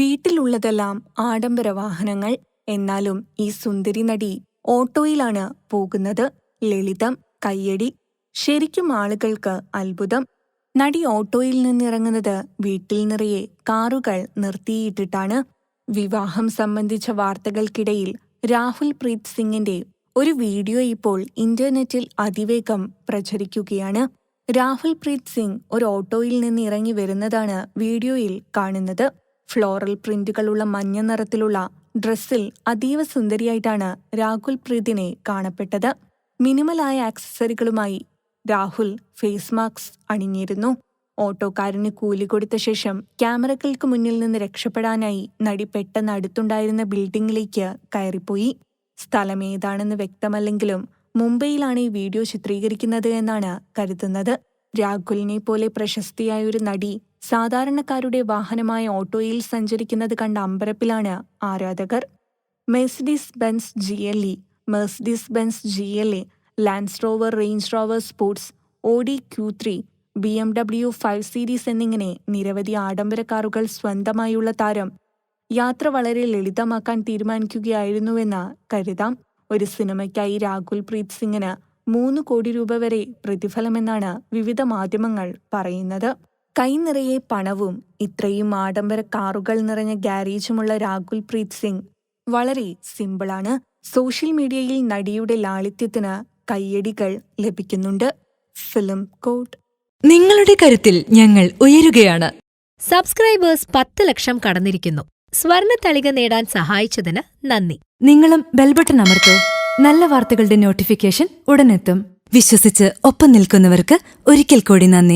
വീട്ടിലുള്ളതെല്ലാം ആഡംബര വാഹനങ്ങൾ. എന്നാലും ഈ സുന്ദരി നടി ഓട്ടോയിലാണ് പോകുന്നത്. ലളിതം കയ്യടി ശരിക്കും ആളുകൾക്ക് അത്ഭുതം. നടി ഓട്ടോയിൽ നിന്നിറങ്ങുന്നത് വീട്ടിൽ നിറയെ കാറുകൾ നിർത്തിയിട്ടിട്ടാണ്. വിവാഹം സംബന്ധിച്ച വാർത്തകൾക്കിടയിൽ രാഹുൽ പ്രീത് സിംഗിന്റെ ഒരു വീഡിയോ ഇപ്പോൾ ഇന്റർനെറ്റിൽ അതിവേഗം പ്രചരിക്കുകയാണ്. രാഹുൽ പ്രീത് സിംഗ് ഒരു ഓട്ടോയിൽ നിന്ന് ഇറങ്ങി വരുന്നതാണ് വീഡിയോയിൽ കാണുന്നത്. ഫ്ലോറൽ പ്രിന്റുകളുള്ള മഞ്ഞ നിറത്തിലുള്ള ഡ്രസ്സിൽ അതീവ സുന്ദരിയായിട്ടാണ് രാഹുൽ പ്രീതിനെ കാണപ്പെട്ടത്. മിനിമലായ ആക്സസറികളുമായി രാഹുൽ ഫേസ് മാസ്ക് അണിഞ്ഞിരുന്നു. ഓട്ടോക്കാരന് കൂലി കൊടുത്ത ശേഷം ക്യാമറകൾക്ക് മുന്നിൽ നിന്ന് രക്ഷപ്പെടാനായി നടി പെട്ടെന്ന് അടുത്തുണ്ടായിരുന്ന ബിൽഡിംഗിലേക്ക് കയറിപ്പോയി. സ്ഥലം ഏതാണെന്ന് വ്യക്തമല്ലെങ്കിലും മുംബൈയിലാണ് ഈ വീഡിയോ ചിത്രീകരിക്കുന്നത് എന്നാണ് കരുതുന്നത്. രാഹുലിനെ പോലെ പ്രശസ്തിയായ ഒരു നടി സാധാരണക്കാരുടെ വാഹനമായ ഓട്ടോയിൽ സഞ്ചരിക്കുന്നത് കണ്ട അമ്പരപ്പിലാണ് ആരാധകർ. Mercedes Benz G L E Mercedes Benz G L A Land Rover Range Rover Sports Audi Q three B M W five series എന്നിങ്ങനെ നിരവധി ആഡംബര കാറുകൾ സ്വന്തമായുള്ള താരം യാത്ര വളരെ ലളിതമാക്കാൻ തീരുമാനിക്കുകയായിരുന്നുവെന്ന് കരുതാം. ഒരു സിനിമയ്ക്കായി രാഹുൽ പ്രീത് സിംഗിന് മൂന്ന് കോടി രൂപ വരെ പ്രതിഫലമെന്നാണ് വിവിധ മാധ്യമങ്ങൾ പറയുന്നത്. കൈനിറയെ പണവും ഇത്രയും ആഡംബര കാറുകൾ നിറഞ്ഞ ഗാരേജുമുള്ള രാഹുൽ പ്രീത് സിംഗ് വളരെ സിമ്പിളാണ്. സോഷ്യൽ മീഡിയയിൽ നടിയുടെ ലാളിത്യത്തിന് കയ്യടികൾ ലഭിക്കുന്നുണ്ട്. ഫിലിം കോട്ട്. നിങ്ങളുടെ കരുത്തിൽ ഞങ്ങൾ ഉയരുകയാണ്. സബ്സ്ക്രൈബേഴ്സ് പത്ത് ലക്ഷം കടന്നിരിക്കുന്നു. സ്വർണ തളിക നേടാൻ സഹായിച്ചതിന് നന്ദി. നിങ്ങളും ബെൽബട്ടൺ അമർത്തോ. നല്ല വാർത്തകളുടെ നോട്ടിഫിക്കേഷൻ ഉടനെത്തും. വിശ്വസിച്ച് ഒപ്പം നിൽക്കുന്നവർക്ക് ഒരിക്കൽ കൂടി നന്ദി.